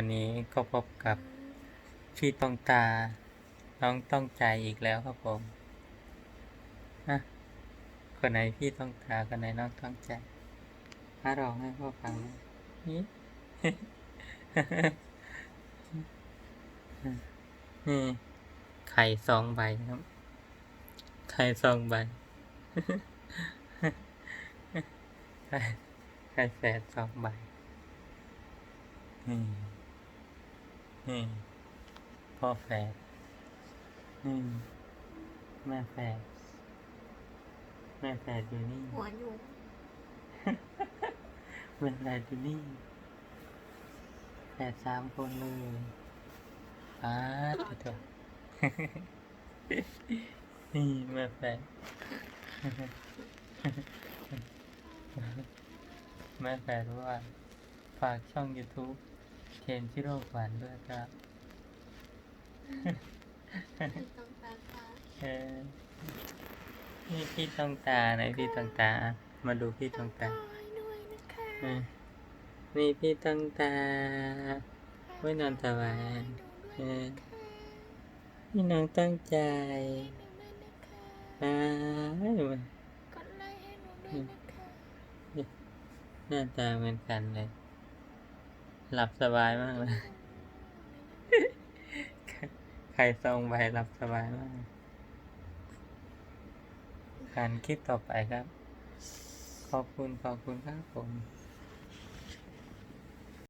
วันนี้ก็พบกับพี่ต้องตา น้องต้องใจอีกแล้วครับผมฮะคนไหนพี่ต้องตาคนไหนน้องต้องใจมาร้องให้พ่อฟังนี่นี่ไข่สองใบครับ ไข่สองใบไข่ไข่แฝดสองใบนี่ นี่พ่อแฝดนี่แม่แฝดแม่แฝดอยู่นี่ หัวอยู่แม่แฝดอยู่นี่แฝดสามคนเลยอ้าตัวเถอะนี่แม่แฝดแม่แฝดว่าฝากช่อง YouTube เคนชิโร่ฝันด้วยครับต้องตาตาเออนี่พี่ต้องตาไหนพี่ต้องตามาดูพี่ต้องตาให้ด้วยนะคะเออนี่พี่ต้องตาไว้นอนตะวันเออ พี่น้องตั้งใจอ้ายมันกดไลค์ให้หนูด้วยนะคะ หน้าตาเหมือนกันเลย หลับสบายมากเลย ใครส่งไปหลับสบายมาก การคลิปต่อไปครับ ขอบคุณ ขอบคุณครับผม